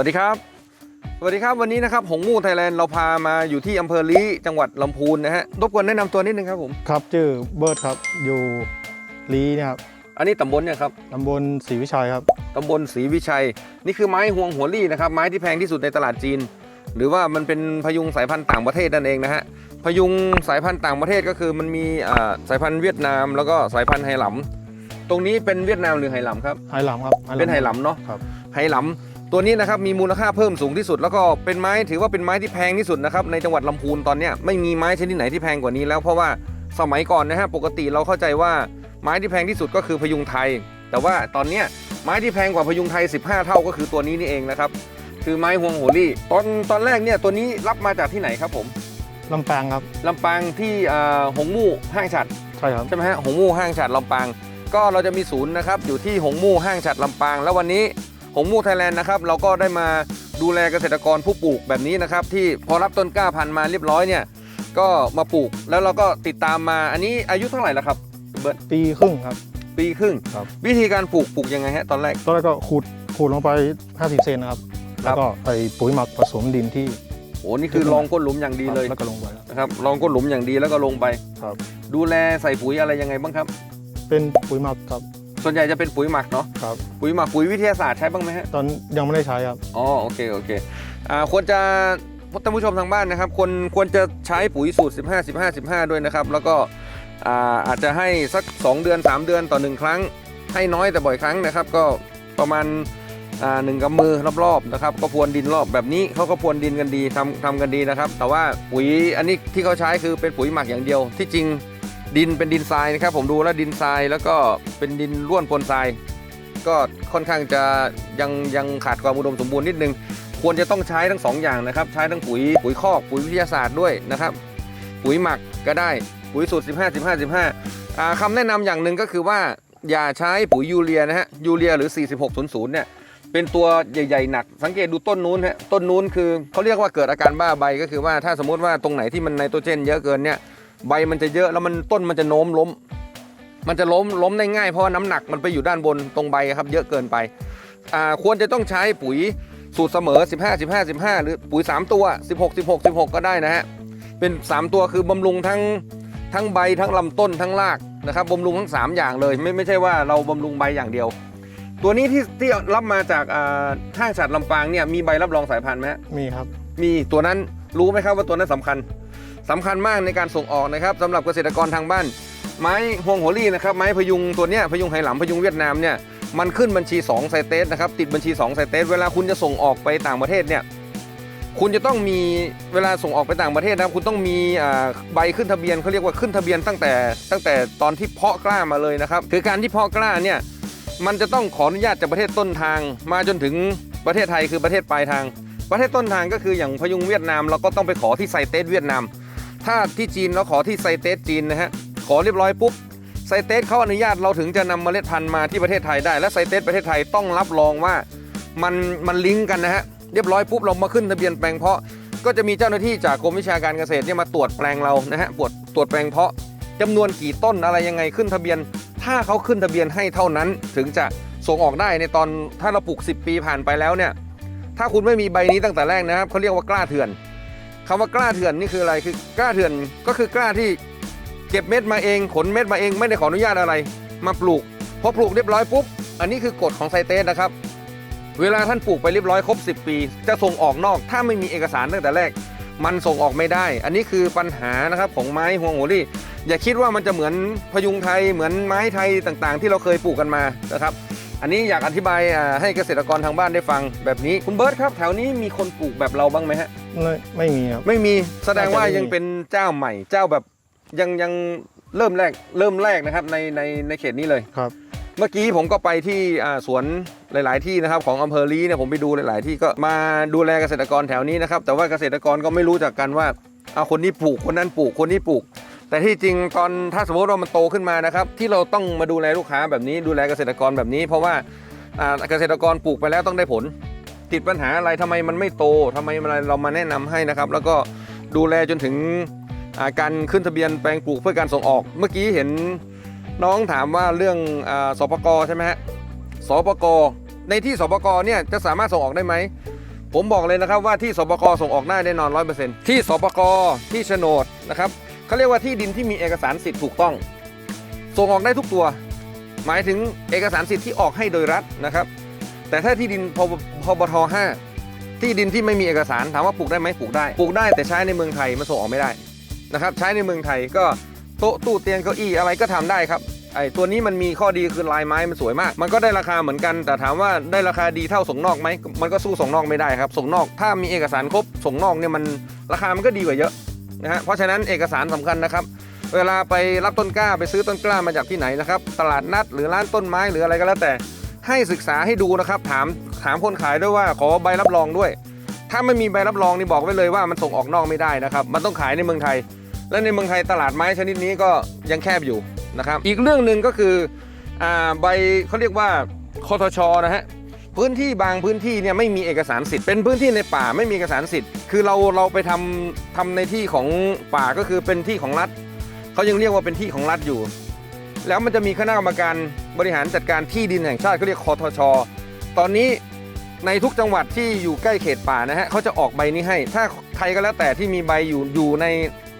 วัสดีครับ สวัสดีครับวันนี้นะครับหงมู่ไทยแลนด์เราพามาอยู่ที่อำเภอลีจังหวัดลำพูนนะฮะรบกวนแนะนำตัวนิดนึงครับผม ครับชื่อเบิร์ดครับอยู่ลีเนี่ยครับอันนี้ตำบลเนี่ยครับตำบลศรีวิชัยครับตำบลศรีวิชัย นี่คือไม้ห่วงหัวลี่นะครับไม้ที่แพงที่สุดในตลาดจีน หรือว่ามันเป็นพยุงสายพันธุ์ต่างประเทศนั่นเองนะฮะพยุงสายพันธุ์ต่างประเทศก็คือมันมีอ่าสายพันธุ์เวียดนามแล้วก็สายพันธุ์ไหหลำตรงนี้เป็นเวียดนามหรือไหหลำครับไหหลำครับเป็นไหหลำเนาะครับไหหลำ ตัวนี้นะครับมีมูลค่าเพิ่มสูงที่สุด แล้วก็เป็นไม้ถือว่าเป็นไม้ที่แพงที่สุดนะครับในจังหวัดลำพูนตอนเนี้ยไม่มีไม้ชนิดไหนที่แพงกว่านี้แล้วเพราะว่าสมัยก่อนนะฮะปกติเราเข้าใจว่าไม้ที่แพงที่สุดก็คือพยุงไทย แต่ว่าตอนเนี้ยไม้ที่แพงกว่าพยุงไทย 15 เท่าก็คือตัวนี้นี่เองนะครับคือไม้ฮวงโหรี่ตอนตอนแรกเนี่ยตัวนี้รับมาจากที่ไหนครับผมลำปางครับลำปางที่อ่าหงมู่ห้างฉัดใช่ครับใช่ไหมฮะหงมู่ห้างฉัดลำปาง ก็เราจะมีศูนย์นะครับอยู่ที่หงมู่ห้างฉัดลำปาง แล้ววันนี้ หงมู่ไทยแลนด์นะครับเราก็ได้มาดูแลเกษตรกรผู้ปลูกแบบนี้นะครับ ที่พอรับต้นกล้าพันธุ์มาเรียบร้อยเนี่ยก็มาปลูกแล้วเราก็ติดตามมาอันนี้อายุเท่าไหร่แล้วครับเบิร์ตปีครึ่งครับ ปีครึ่ง ครับ วิธีการปลูกปลูกยังไงฮะตอนแรก ตอนแรกก็ขูดขูดลงไป 50 เซนนะครับ ครัแล้วบก็ใส่ปุ๋ยหมักผสมดินที่โอ้นี่คือลองก้นหลุมอย่างดีเลยแล้วก็ลงไปครับนะครับลองก้นหลุมอย่างดีแล้วก็ลงไป ครับ ดูแลใส่ปุ๋ยอะไรยังไงบ้างครับ เป็นปุ๋ยหมักครับ ส่วนใหญ่จะเป็นปุ๋ยหมักเนาะครับปุ๋ยหมักปุ๋ยวิทยาศาสตร์ใช้บ้างไหมฮะตอนยังไม่ได้ใช้ครับอ๋อโอเคโอเคอ่าควรจะท่านผู้ชมทางบ้านนะครับควรควรจะใช้ปุ๋ยสูตร 15 15 15 ด้วยนะครับ แล้วก็อ่าอาจจะให้สัก 2 เดือน 3 เดือนต่อ 1 ครั้ง ให้น้อยแต่บ่อยครั้งนะครับ ก็ประมาณอ่าหนึ่งกำมือรอบๆนะครับก็พรวนดินรอบแบบนี้เขาก็พรวนดินกันดีทำทำกันดีนะครับ แต่ว่าปุ๋ยอันนี้ที่เขาใช้คือเป็นปุ๋ยหมักอย่างเดียวที่จริง ดินเป็นดินทรายนะครับ ผมดูแล้วดินทรายแล้วก็เป็นดินร่วนปนทราย ก็ค่อนข้างจะยังยังขาดความอุดมสมบูรณ์นิดนึง ควรจะต้องใช้ทั้งสองอย่างนะครับ ใช้ทั้งปุ๋ยปุ๋ยคอกปุ๋ยวิทยาศาสตร์ด้วยนะครับ ปุ๋ยหมักก็ได้ปุ๋ยสูตร 15 15 15อ่าคำแนะนำอย่างหนึ่งก็คือว่าอย่าใช้ปุ๋ยยูเรียนะฮะยูเรียหรือ 4600 เนี่ยเป็นตัวใหญ่ๆหนัก สังเกตดูต้นนู้นฮะต้นนู้นคือเขาเรียกว่าเกิดอาการบ้าใบก็คือว่าถ้าสมมติว่าตรงไหนที่มันไนโตรเจนเยอะเกินเนี่ย ใบมันจะเยอะแล้วมันต้นมันจะโน้มล้ม มันจะล้มล้มได้ง่ายเพราะว่าน้ำหนักมันไปอยู่ด้านบนตรงใบครับ เยอะเกินไปอ่าควรจะต้องใช้ปุ๋ยสูตรเสมอ 15 15 15 หรือปุ๋ย 3 ตัว 16 16 16 ก็ได้นะฮะเป็น 3 ตัวคือบำรุงทั้งทั้งใบทั้งลำต้นทั้งรากนะครับบำรุงทั้ง 3 อย่างเลยไม่ไม่ใช่ว่าเราบำรุงใบอย่างเดียว ตัวนี้ที่ที่รับมาจากอ่าห้างฉัดลำปางเนี่ยมีใบรับรองสายพันธุ์ไหมฮะมีครับ มีตัวนั้นรู้ไหมครับว่าตัวนั้นสำคัญ สำคัญมากในการส่งออกนะครับสำหรับเกษตรกรทางบ้าน ไม้ฮวงโหัวลี่นะครับไม้พยุงตัวเนี้ยพยุงไหหลำพยุงเวียดนามเนี่ยมันขึ้นบัญชี2ไซเตสนะครับติดบัญชี2ไซเตสเวลาคุณจะส่งออกไปต่างประเทศเนี่ยคุณจะต้องมีเวลาส่งออกไปต่างประเทศนะครับ คุณต้องมีใบขึ้นทะเบียนเขาเรียกว่าขึ้นทะเบียนตั้งแต่ ตั้งแต่ตอนที่เพาะกล้ามาเลยนะครับ คือการที่เพาะกล้าเนี่ยมันจะต้องขออนุญาตจากประเทศต้นทาง มาจนถึงประเทศไทยคือประเทศปลายทาง ประเทศต้นทางก็คืออย่างพยุงเวียดนามเราก็ต้องไปขอที่ไซเตสเวียดนาม ถ้าที่จีนเราขอที่ไซเตสจีนนะฮะขอเรียบร้อยปุ๊บไซเตสเขาอนุญาตเราถึงจะนำเมล็ดพันธุ์มาที่ประเทศไทยได้ และไซเตสประเทศไทยต้องรับรองว่ามันมันลิงก์กันนะฮะเรียบร้อยปุ๊บเรามาขึ้นทะเบียนแปลงเพาะ ก็จะมีเจ้าหน้าที่จากกรมวิชาการเกษตรเนี่ยมาตรวจแปลงเรานะฮะตรวจตรวจแปลงเพาะจำนวนกี่ต้นอะไรยังไงขึ้นทะเบียน ถ้าเขาขึ้นทะเบียนให้เท่านั้นถึงจะส่งออกได้ในตอนถ้าเราปลูก 10 ปีผ่านไปแล้วเนี่ยถ้าคุณไม่มีใบนี้ตั้งแต่แรกนะครับเขาเรียกว่ากล้าเถื่อน คำว่ากล้าเถื่อนนี่คืออะไรคือกล้าเถื่อนก็คือกล้าที่เก็บเม็ดมาเองขนเม็ดมาเองไม่ได้ขออนุญาตอะไร มาปลูกพอปลูกเรียบร้อยปุ๊บอันนี้คือกฎของไซเตสนะครับ เวลาท่านปลูกไปเรียบร้อยครบ 10 ปี จะส่งออกนอก ถ้าไม่มีเอกสารตั้งแต่แรก มันส่งออกไม่ได้ อันนี้คือปัญหานะครับของไม้ฮวงโหรี่อย่าคิดว่ามันจะเหมือนพยุงไทยเหมือนไม้ไทยต่างๆ ที่เราเคยปลูกกันมานะครับ อันนี้อยากอธิบายอ่าให้เกษตรกรทางบ้านได้ฟังแบบนี้คุณเบิร์ตครับ แถวนี้มีคนปลูกแบบเราบ้างไหมฮะไม่ไม่มีครับไม่มีแสดงว่าน่าจะไม่มียังเป็นเจ้าใหม่ เจ้าแบบยังยังเริ่มแรกเริ่มแรกนะครับในในในเขตนี้เลยครับ เมื่อกี้ผมก็ไปที่อ่าสวนหลาย ๆ ที่นะครับของอำเภอลีเนี่ยผมไปดูหลาย ๆ ที่ก็มาดูแลเกษตรกรแถวนี้นะครับแต่ว่าเกษตรกรก็ไม่รู้จักกันว่าเอาคนนี้ปลูกคนนั้นปลูกคนนี้ปลูก แต่ที่จริงตอนถ้าสมมติว่ามันโตขึ้นมานะครับ ที่เราต้องมาดูแลลูกค้าแบบนี้ดูแลเกษตรกรแบบนี้ เพราะว่าเกษตรกรปลูกไปแล้วต้องได้ผล ติดปัญหาอะไรทำไมมันไม่โตทำไมอะไรเรามาแนะนำให้นะครับ แล้วก็ดูแลจนถึงาการขึ้นทะเบียนแปลงปลูกเพื่อการส่งออก เมื่อกี้เห็นน้องถามว่าเรื่องอสปกใช่ไหมฮะสปกในที่สปกเนี่ยจะสามารถส่งออกได้ไหมผมบอกเลยนะครับว่าที่สปกส่งออกได้แน่นอน100%ที่สปกที่โฉนดนะครับ เขาเรียกว่าที่ดินที่มีเอกสารสิทธิ์ถูกต้อง ส่งออกได้ทุกตัว หมายถึงเอกสารสิทธิ์ที่ออกให้โดยรัฐนะครับ แต่ถ้าที่ดินพพบท5ที่ดินที่ไม่มีเอกสารถามว่าปลูกได้ไหมปลูกได้ปลูกได้แต่ใช้ในเมืองไทยมันส่งออกไม่ได้นะครับ ใช้ในเมืองไทยก็โต๊ะตู้เตียงเก้าอี้อะไรก็ทำได้ครับไอ้ตัวนี้มันมีข้อดีคือลายไม้มันสวยมาก มันก็ได้ราคาเหมือนกัน แต่ถามว่าได้ราคาดีเท่าส่งนอกไหมมันก็สู้ส่งนอกไม่ได้ครับ ส่งนอกถ้ามีเอกสารครบส่งนอกเนี่ยมันราคามันก็ดีกว่าเยอะ นะฮะเพราะฉะนั้นเอกสารสำคัญนะครับ เวลาไปรับต้นกล้าไปซื้อต้นกล้ามาจากที่ไหนนะครับตลาดนัดหรือร้านต้นไม้หรืออะไรก็แล้วแต่ ให้ศึกษาให้ดูนะครับถามถามคนขายด้วยว่าขอใบรับรองด้วย ถ้าไม่มีใบรับรองนี่บอกไว้เลยว่ามันส่งออกนอกไม่ได้นะครับ มันต้องขายในเมืองไทย และในเมืองไทยตลาดไม้ชนิดนี้ก็ยังแคบอยู่นะครับ อีกเรื่องหนึ่งก็คืออใบเขาเรียกว่าคทชนะฮะ พื้นที่บางพื้นที่เนี่ยไม่มีเอกสารสิทธิ์เป็นพื้นที่ในป่าไม่มีเอกสารสิทธิ์ คือเราเราไปทำทำในที่ของป่าก็คือเป็นที่ของรัฐเขายังเรียกว่าเป็นที่ของรัฐอยู่ แล้วมันจะมีคณะกรรมการบริหารจัดการที่ดินแห่งชาติเขาเรียกคอทช ตอนนี้ในทุกจังหวัดที่อยู่ใกล้เขตป่านะฮะเขาจะออกใบนี้ให้ ถ้าใครก็แล้วแต่ที่มีใบอยู่อยู่ใน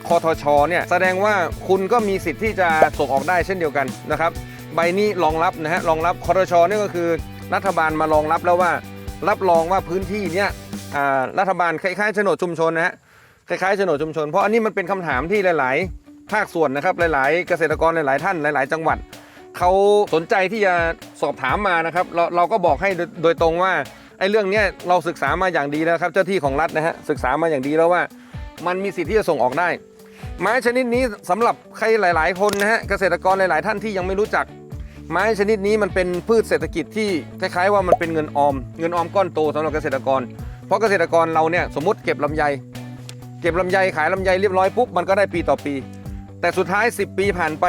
คอทชเนี่ยแสดงว่าคุณก็มีสิทธิ์ที่จะส่งออกได้เช่นเดียวกันนะครับใบนี้รองรับนะฮะรองรับคอทชเนี่ยก็คือ รัฐบาลมารองรับแล้วว่า รับรองว่าพื้นที่เนี้ยรัฐบาลคล้ายๆโฉนดชุมชนนะฮะคล้ายๆโฉนดชุมชน เพราะอันนี้มันเป็นคำถามที่หลาย ๆ ภาคส่วนนะครับหลาย ๆ เกษตรกรหลาย ๆ ท่านหลาย ๆ จังหวัดเขาสนใจที่จะสอบถามมานะครับ เราเราก็บอกให้โดยโดยตรงว่าไอ้เรื่องเนี้ยเราศึกษามาอย่างดีแล้วครับเจ้าที่ของรัฐนะฮะศึกษามาอย่างดีแล้วว่า มันมีสิทธิ์ที่จะส่งออกได้ไม้ชนิดนี้สำหรับใครหลาย ๆ คนนะฮะเกษตรกรหลาย ๆ ท่านที่ยังไม่รู้จัก ไม้ชนิดนี้มันเป็นพืชเศรษฐกิจที่คล้ายๆว่ามันเป็นเงินออม เงินออมก้อนโตสำหรับเกษตรกร เพราะเกษตรกรเราเนี่ยสมมติเก็บลำไย เก็บลำไยขายลำไยเรียบร้อยปุ๊บมันก็ได้ปีต่อปี แต่สุดท้าย 10 ปีผ่านไป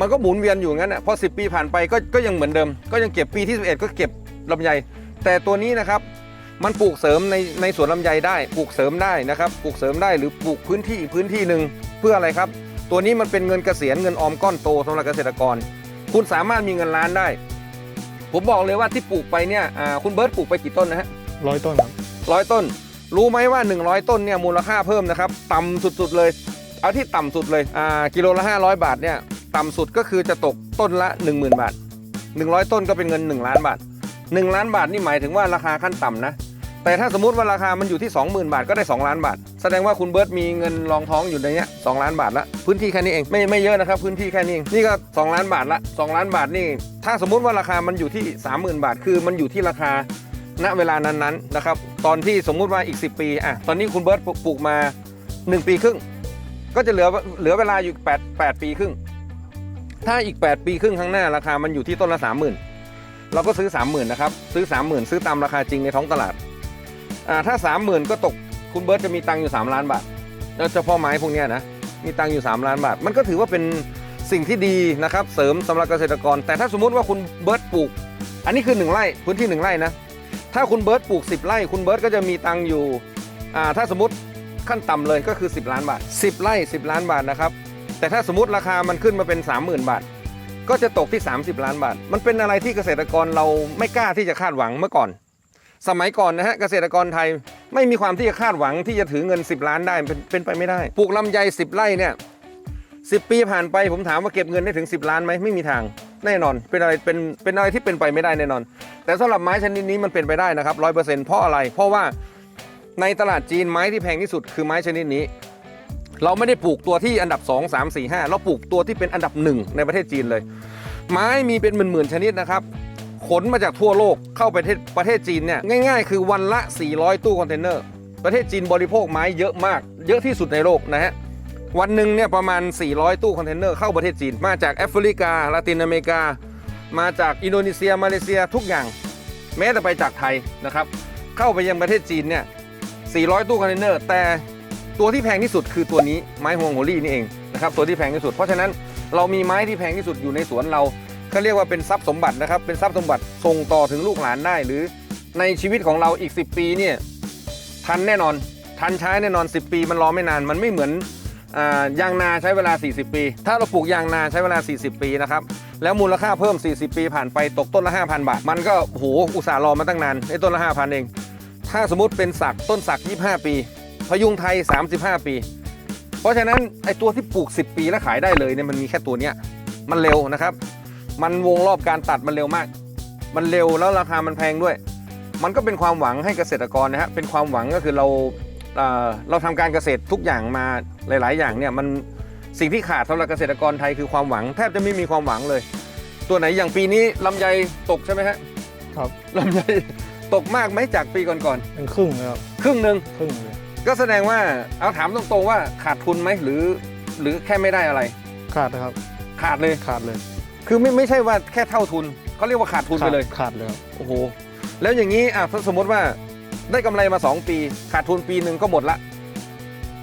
มันก็หมุนเวียนอยู่งั้นนะพอ10ปีผ่านไปก็ก็ยังเหมือนเดิม ก็ยังเก็บปีที่ 11 ก็เก็บลำไย แต่ตัวนี้นะครับมันปลูกเสริมในในสวนลำไยได้ ปลูกเสริมได้นะครับปลูกเสริมได้หรือปลูกพื้นที่อีกพื้นที่หนึ่งเพื่ออะไรครับ ตัวนี้มันเป็นเงินเกษียณเงินออมก้อนโตสำหรับเกษตรกร คุณสามารถมีเงินล้านได้ ผมบอกเลยว่าที่ปลูกไปเนี่ยอ่าคุณเบิร์ตปลูกไปกี่ต้นนะฮะร้อยต้นครับร้อยต้น รู้ไหมว่า 100 ต้นเนี่ยมูลค่าเพิ่มนะครับ ต่ำสุดๆเลย เอาที่ต่ำสุดเลยอ่ากิโลละ 500 บาทเนี่ยต่ำสุดก็คือจะตกต้นละ 10,000 บาท 100 ต้นก็เป็นเงิน 1 ล้านบาท 1 ล้านบาทนี่หมายถึงว่าราคาขั้นต่ำนะ แต่ถ้าสมมติว่าราคามันอยู่ที่ 20,000 บาทก็ได้ 2 ล้านบาท แสดงว่าคุณเบิร์ตมีเงินรองท้องอยู่ในเนี้ย2ล้านบาทละพื้นที่แค่นี้เองไม่ไม่เยอะนะครับพื้นที่แค่นี้เองนี่ก็ 2 ล้านบาทละ 2 ล้านบาทนี่ ถ้าสมมุติว่าราคามันอยู่ที่ 30,000 บาท คือมันอยู่ที่ราคาณเวลานั้นๆนะครับตอนที่สมมุติว่าอีก 10 ปีอะตอนนี้คุณเบิร์ตปลูกมา 1 ปีครึ่ง ก็จะเหลือเหลือเวลาอยู่8 8ปีครึ่ง ถ้าอีก 8 ปีครึ่งข้างหน้าราคามันอยู่ที่ต้นละ30,000เราก็ซื้อ 30,000นะครับซื้อ 30,000 ซื้อตามราคาจริงในท้องตลาด อ่าถ้า30,000ก็ตกคุณเบิร์ตจะมีตังค์อยู่ 3 ล้านบาทแล้วเฉพาะไม้พวกนี้นะมีตังค์อยู่ 3 ล้านบาท มันก็ถือว่าเป็นสิ่งที่ดีนะครับเสริมสำหรับเกษตรกร แต่ถ้าสมมุติว่าคุณเบิร์ตปลูก อันนี้คือ 1 ไร่พื้นที่ 1 ไร่นะถ้าคุณเบิร์ตปลูก 10 ไร่ คุณเบิร์ตก็จะมีตังค์อยู่อ่าถ้าสมมติขั้นต่ำเลยก็คือ 10 ล้านบาท 10 ไร่ 10 ล้านบาทนะครับแต่ถ้าสมมติราคามันขึ้นมาเป็น 30,000 บาท ก็จะตกที่ 30 ล้านบาท มันเป็นอะไรที่เกษตรกรเราไม่กล้าที่จะคาดหวังเมื่อก่อน สมัยก่อนนะฮะเกษตรกรไทยไม่มีความที่จะคาดหวังที่จะถือเงิน 10 ล้านได้เป็นเป็นไปไม่ได้ปลูกลำไย 10 ไร่เนี่ย10ปีผ่านไปผมถามว่าเก็บเงินได้ถึง 10 ล้านไหมไม่มีทางแน่นอน เป็นอะไรเป็นเป็นอะไรที่เป็นไปไม่ได้แน่นอน แต่สำหรับไม้ชนิดนี้มันเป็นไปได้นะครับร้อยเปอร์เซ็นต์เพราะอะไร เพราะว่าในตลาดจีนไม้ที่แพงที่สุดคือไม้ชนิดนี้ เราไม่ได้ปลูกตัวที่อันดับ 2 3 4 5 เราปลูกตัวที่เป็นอันดับหนึ่งในประเทศจีนเลย ไม้มีเป็นหมื่นๆชนิดนะครับ ขนมาจากทั่วโลกเข้าไปประเทศประเทศจีนเนี่ยง่ายๆ คือวันละ 400 ตู้คอนเทนเนอร์ ประเทศจีนบริโภคไม้เยอะมาก เยอะที่สุดในโลกนะฮะวันหนึ่งเนี่ยประมาณ 400 ตู้คอนเทนเนอร์เข้าประเทศจีน มาจากแอฟริกาลาตินอเมริกา มาจากอินโดนีเซีย มาเลเซียทุกอย่าง แม้แต่ไปจากไทยนะครับ เข้าไปยังประเทศจีนเนี่ย 400 ตู้คอนเทนเนอร์ แต่ตัวที่แพงที่สุดคือตัวนี้ไม้ฮวงโฮลี่นี่เองนะครับตัวที่แพงที่สุด เพราะฉะนั้นเรามีไม้ที่แพงที่สุดอยู่ในสวนเรา เขาเรียกว่าเป็นทรัพย์สมบัตินะครับ เป็นทรัพย์สมบัติส่งต่อถึงลูกหลานได้ หรือในชีวิตของเราอีก 10 ปีเนี่ยทันแน่นอนทันใช้แน่นอน 10 ปีมันรอไม่นาน มันไม่เหมือนอยางนาใช้เวลา 40 ปี ถ้าเราปลูกยางนาใช้เวลา 40 ปีนะครับ แล้วมูลค่าเพิ่ม 40 ปีผ่านไปตกต้นละ 5,000 บาท มันก็โหอุตส่าห์รอมาตั้งนานไอ้ต้นละ 5,000 เอง ถ้าสมมติเป็นสักต้นสัก 25 ปี พยุงไทย 35 ปี เพราะฉะนั้นไอตัวที่ปลูก 10 ปีแล้วขายได้เลยเนี่ยมันมีแค่ตัวเนี้ยมันเร็วนะครับ มันวงรอบการตัดมันเร็วมาก มันเร็วแล้วราคามันแพงด้วย มันก็เป็นความหวังให้เกษตรกรนะฮะเป็นความหวังก็คือเราเอ่อเราทำการเกษตรทุกอย่างมาหลาย ๆ อย่างเนี่ยมันสิ่งที่ขาดสำหรับเกษตรกรไทยคือความหวัง แทบจะไม่มีความหวังเลย ตัวไหนอย่างปีนี้ลำไยตกใช่ไหมฮะครับลำไยตกมากไหมจากปีก่อนเป็นครึ่งเลยครับๆครึ่งหนึ่งครึ่งเลยก็แสดงว่าเอาถามตรงๆว่าขาดทุนไหมหรือ หรือแค่ไม่ได้อะไร ขาดนะครับ ขาดเลยขาดเลย คือไม่ไม่ใช่ว่าแค่เท่าทุนเขาเรียกว่าขาดทุนไปเลยขาดขาดเลยครับโอ้โหแล้วอย่างนี้อะถ้าสมมติว่าได้กำไรมา 2 ปี ขาดทุนปีหนึ่งก็หมดละ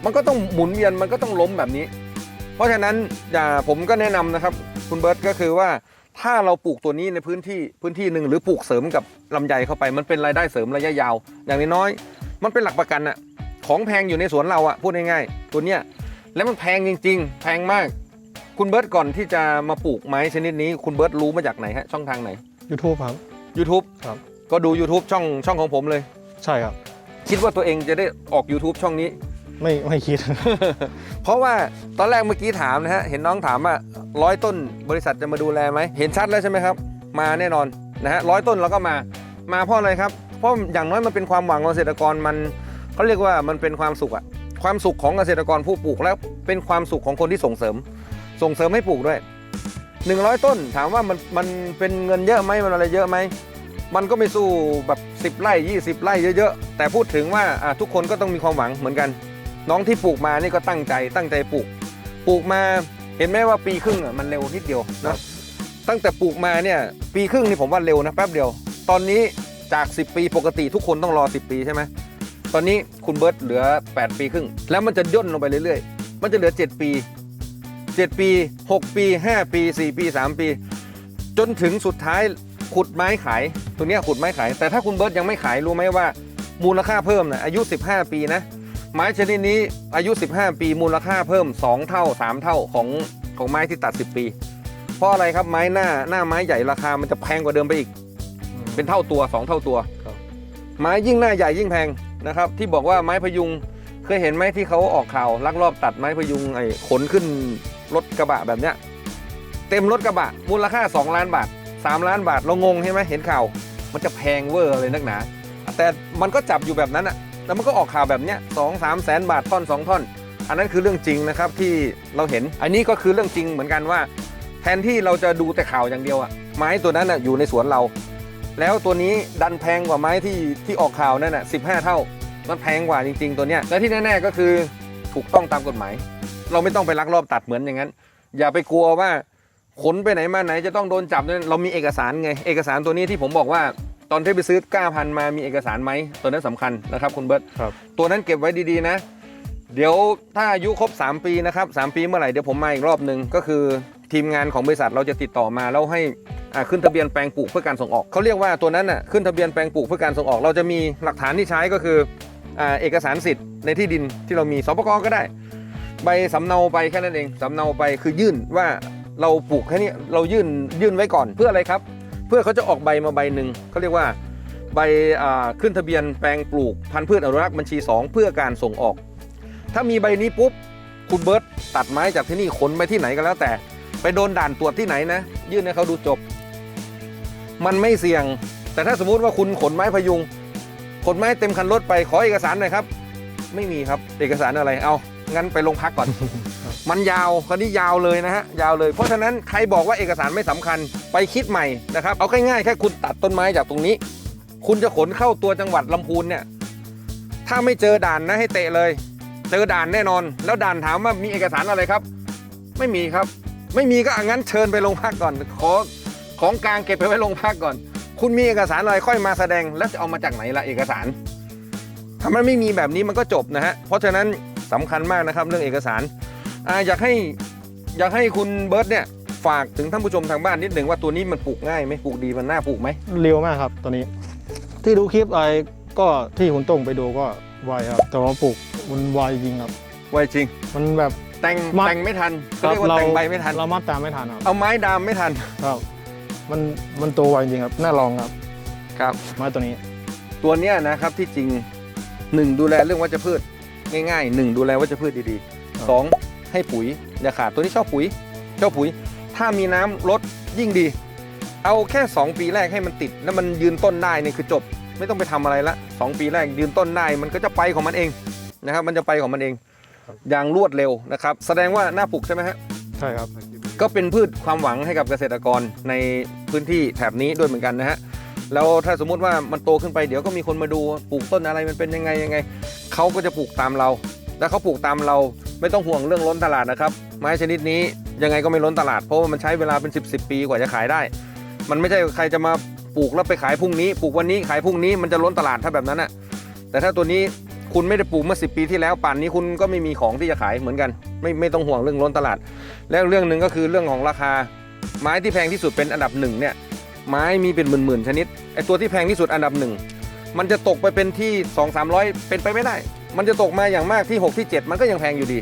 มันก็ต้องหมุนเวียนมันก็ต้องล้มแบบนี้ เพราะฉะนั้นอย่าผมก็แนะนำนะครับ คุณเบิร์ตก็คือว่าถ้าเราปลูกตัวนี้ในพื้นที่พื้นที่หนึ่งหรือปลูกเสริมกับลำไยเข้าไป มันเป็นรายได้เสริมระยะยาว อย่างน้อยๆมันเป็นหลักประกันอะของแพงอยู่ในสวนเราอะพูดง่ายๆตัวเนี้ยแล้วมันแพงจริง ๆ แพงมาก คุณเบิร์ตก่อนที่จะมาปลูกไม้ชนิดนี้คุณเบิร์ตรู้มาจากไหนฮะช่องทางไหน YouTube ครับ YouTube ครับ ก็ดู YouTube ช่องช่องของผมเลย ใช่ครับ คิดว่าตัวเองจะได้ออก YouTube ช่องนี้ ไม่ไม่คิด เพราะว่าตอนแรกเมื่อกี้ถามนะฮะเห็นน้องถามว่าร้อยต้นบริษัทจะมาดูแลไหมเห็นชัดแล้วใช่ไหมครับ มาแน่นอนนะฮะร้อยต้นเราก็มามาเพราะอะไรครับ เพราะอย่างน้อยมันเป็นความหวังของเกษตรกรมันเขาเรียกว่ามันเป็นความสุขอะความสุขของเกษตรกรผู้ปลูกแล้วเป็นความสุขของคนที่ส่งเสริม ส่งเสริมให้ปลูกด้วย 100 ต้นถามว่ามันมันเป็นเงินเยอะไหมมันอะไรเยอะไหมมันก็ไม่สู้แบบ 10ไร่20 ไร่เยอะๆ แต่พูดถึงว่าอะทุกคนก็ต้องมีความหวังเหมือนกัน น้องที่ปลูกมานี่ก็ตั้งใจตั้งใจปลูก ปลูกมาเห็นไหมว่าปีครึ่งอะมันเร็วนิดเดียวครันะบตั้งแต่ปลูกมาเนี่ยปีครึ่งนี่ผมว่าเร็วนะแป๊บเดียว ตอนนี้จาก 10 ปีปกติทุกคนต้องรอ 10 ปีใช่ไหมตอนนี้คุณเบิร์ตเหลือ 8 ปีครึ่ง แล้วมันจะย่นลงไปเรื่อยๆ มันจะเหลือ 7 ปี 7 ปี 6 ปี 5 ปี 4 ปี 3 ปี จนถึงสุดท้ายขุดไม้ขายตัวเนี้ยขุดไม้ขาย แต่ถ้าคุณเบิร์ตยังไม่ขายรู้ไหมว่า มูลค่าเพิ่มนะอายุ 15 ปีนะไม้ชนิดนี้อายุ 15 ปีมูลค่าเพิ่ม 2 เท่า 3 เท่าของของไม้ที่ตัด 10 ปี เพราะอะไรครับไม้หน้าหน้าไม้ใหญ่ราคามันจะแพงกว่าเดิมไปอีก เป็นเท่าตัว 2 เท่าตัวครับไม้ยิ่งหน้าใหญ่ยิ่งแพงนะครับ ที่บอกว่าไม้พยุงเคยเห็นไหมที่เขาออกข่าวลักลอบตัดไม้พยุงไอ้ขนขึ้น รถกระบะแบบเนี้ยเต็มรถกระบะมูลค่า 2 ล้านบาท 3 ล้านบาท เรางงใช่ไหมเห็นข่าว มันจะแพงเวอร์เลยนักหนา แต่มันก็จับอยู่แบบนั้นอะแล้วมันก็ออกข่าวแบบเนี้ยสองสามแสนบาทท่อนสองท่อน อันนั้นคือเรื่องจริงนะครับที่เราเห็น อันนี้ก็คือเรื่องจริงเหมือนกันว่า แทนที่เราจะดูแต่ข่าวอย่างเดียวอะไม้ตัวนั้นอะอยู่ในสวนเรา แล้วตัวนี้ดันแพงกว่าไม้ที่ที่ออกข่าวนั่นน่ะสิเท่า มันแพงกว่าจริง ๆ ตัวเนี้ยและที่แน่ๆก็คือถูกต้องตามกฎหมาย เราไม่ต้องไปลักลอบตัดเหมือนอย่างนั้น อย่าไปกลัวว่าขนไปไหนมาไหนจะต้องโดนจับเนี่ยเรามีเอกสารไง เอกสารตัวนี้ที่ผมบอกว่าตอนที่ไปซื้อก้าพันมามีเอกสารไหมตัวนั้นสำคัญนะครับคุณเบิร์ตครับตัวนั้นเก็บไว้ดีๆนะ เดี๋ยวถ้าอายุครบ 3 ปีนะครับ3ปีเมื่อไหร่เดี๋ยวผมมาอีกรอบหนึ่งก็คือทีมงานของบริษัทเราจะติดต่อมาแล้วให้อ่าขึ้นทะเบียนแปลงปลูกเพื่อการส่งออกเขาเรียกว่าตัวนั้นน่ะขึ้นทะเบียนแปลงปลูกเพื่อการส่งออก เราจะมีหลักฐานที่ใช้ก็คืออ่าเอกสารสิทธิ์ในที่ดินที่เรามีสปกก็ได้ ใบสำเนาไปแค่นั้นเองสำเนาไปคือยื่นว่าเราปลูกแค่นี้เรายื่นยื่นไว้ก่อนเพื่ออะไรครับ เพื่อเขาจะออกใบมาใบหนึ่งเขาเรียกว่าใบาขึ้นทะเบียนแปลงปลูกพันธุ์พืชอนุรักษ์บัญชี 2 เพื่อการส่งออก ถ้ามีใบนี้ปุ๊บคุณเบิร์ตตัดไม้จากที่นี่ขนไปที่ไหนก็แล้วแต่ ไปโดนด่านตรวจที่ไหนนะ ยื่นให้เขาดูจบ มันไม่เสี่ยง แต่ถ้าสมมุติว่าคุณขนไม้พยุง ขนไม้เต็มคันรถไปขอเอกสารหน่อยครับ ไม่มีครับเอกสารอะไรเอา งั้นไปโรงพักก่อน มันยาวคันนี้ยาวเลยนะฮะยาวเลย เพราะฉะนั้นใครบอกว่าเอกสารไม่สำคัญไปคิดใหม่นะครับเอาง่ายๆแค่คุณตัดต้นไม้จากตรงนี้ คุณจะขนเข้าตัวจังหวัดลำพูนเนี่ย ถ้าไม่เจอด่านนะให้เตะเลย เจอด่านแน่นอน แล้วด่านถามว่ามีเอกสารอะไรครับ ไม่มีครับ ไม่มีก็อะงั้นเชิญไปโรงพักก่อน ขอของกลางเก็บไปไว้โรงพักก่อน คุณมีเอกสารอะไรค่อยมาแสดงแล้วจะเอามาจากไหนล่ะเอกสารถ้ามันไม่มีแบบนี้มันก็จบนะฮะเพราะฉะนั้น สำคัญมากนะครับเรื่องเอกสารอ่าอยากให้อยากให้คุณเบิร์ตเนี่ยฝากถึงท่านผู้ชมทางบ้านนิดหนึ่งว่าตัวนี้มันปลูกง่ายไหมปลูกดีมันน่าปลูกไหมเร็วมากครับตัวนี้ ที่ดูคลิปอะไรก็ที่คุณต้งไปดูก็ไวครับ แต่ว่าปลูกมันไวจริงครับไวจริง มันแบบแต่งมัดแต่งไม่ทันเขาเรียกว่าแต่งใบไม่ทันเรามัดตามไม่ทันครับเอาไม้ดามไม่ทันครับมันมันโตไวจริงครับน่าลองครับครับไม้ตัวนี้ ตัวเนี้ยนะครับที่จริงหนึ่งดูแลเรื่องวัชพืช ง่ายๆหนึ่งดูแลวัชพืชดีครับๆสองให้ปุ๋ยอย่าขาดตัวนี้ชอบปุ๋ยชอบปุ๋ย ถ้ามีน้ำลดยิ่งดี เอาแค่ 2 ปีแรกให้มันติดแล้วมันยืนต้นได้นี่คือจบ ไม่ต้องไปทำอะไรละสองปีแรกยืนต้นได้มันก็จะไปของมันเองนะครับ มันจะไปของมันเองอย่างรวดเร็วนะครับ แสดงว่าหน้าปลูกใช่ไหมฮะใช่ครับ ก็เป็นพืชความหวังให้กับเกษตรกรในพื้นที่แถบนี้ด้วยเหมือนกันนะฮะ แล้วถ้าสมมุติว่ามันโตขึ้นไปเดี๋ยวก็มีคนมาดูปลูกต้นอะไรมันเป็นยังไงยังไงเขาก็จะปลูกตามเราแล้วเขาปลูกตามเราไม่ต้องห่วงเรื่องล้นตลาดนะครับ ไม้ชนิดนี้ยังไงก็ไม่ล้นตลาดเพราะว่ามันใช้เวลาเป็น 10บสปีกว่าจะขายได้ มันไม่ใช่ใครจะมาปลูกแล้วไปขายพรุ่งนี้ปลูกวันนี้ขายพรุ่งนี้มันจะล้นตลาดถ้าแบบนั้นอะแต่ถ้าตัวนี้คุณไม่ได้ปลูกเมื่อ10 ปีที่แล้วป่านนี้คุณก็ไม่มีของที่จะขายเหมือนกัน ไม่ไม่ต้องห่วงเรื่องล้นตลาด แล้วเรื่องหนึ่งก็คือเรื่องของราคา ไม้ที่แพงที่สุดเป็นอันดับหนึ่งเนี่ย ไม้มีเป็นหมื่นๆชนิดไอตัวที่แพงที่สุดอันดับหนึ่งมันจะตกไปเป็นที่ 2 3 0 0 เป็นไปไม่ได้ มันจะตกมาอย่างมากที่ 6 ที่ 7 มันก็ยังแพงอยู่ดี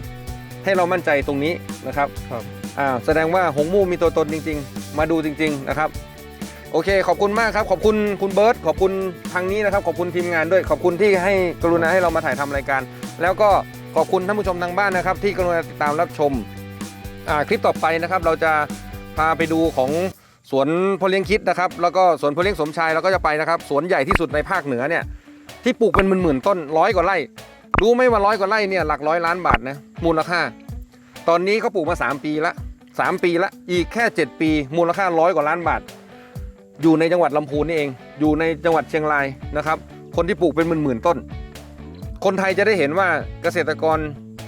ให้เรามั่นใจตรงนี้นะครับครับอ่าแสดงว่าหงมู่มีตัวตนจริง ๆ มาดูจริง ๆนะครับ โอเค ขอบคุณมากครับ ขอบคุณคุณเบิร์ตขอบคุณทางนี้นะครับ ขอบคุณทีมงานด้วย ขอบคุณที่ให้กรุณาให้เรามาถ่ายทำรายการ แล้วก็ขอบคุณท่านผู้ชมทางบ้านนะครับ ที่กรุณาติดตามรับชมอ่าคลิปต่อไปนะครับ เราจะพาไปดูของ สวนพ่อเลี้ยงคิดนะครับ แล้วก็สวนพ่อเลี้ยงสมชายเราก็จะไปนะครับ สวนใหญ่ที่สุดในภาคเหนือเนี่ยที่ปลูกเป็นหมื่นๆต้นร้อยกว่าไร่รู้ไหมว่าร้อยกว่าไร่เนี่ยหลักร้อยล้านบาทนะมูลค่า ตอนนี้เขาปลูกมา 3 ปีละ 3 ปีละอีกแค่ 7 ปี มูลค่าร้อยกว่าล้านบาท อยู่ในจังหวัดลำพูนนี่เอง อยู่ในจังหวัดเชียงรายนะครับ คนที่ปลูกเป็นหมื่นๆต้น คนไทยจะได้เห็นว่าเกษตรกร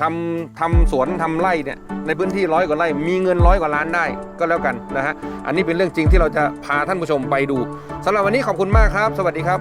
ทำทำสวนทำไร่เนี่ยในพื้นที่ร้อยกว่าไร่มีเงินร้อยกว่าล้านได้ก็แล้วกันนะฮะอันนี้เป็นเรื่องจริงที่เราจะพาท่านผู้ชมไปดูสำหรับวันนี้ขอบคุณมากครับ สวัสดีครับ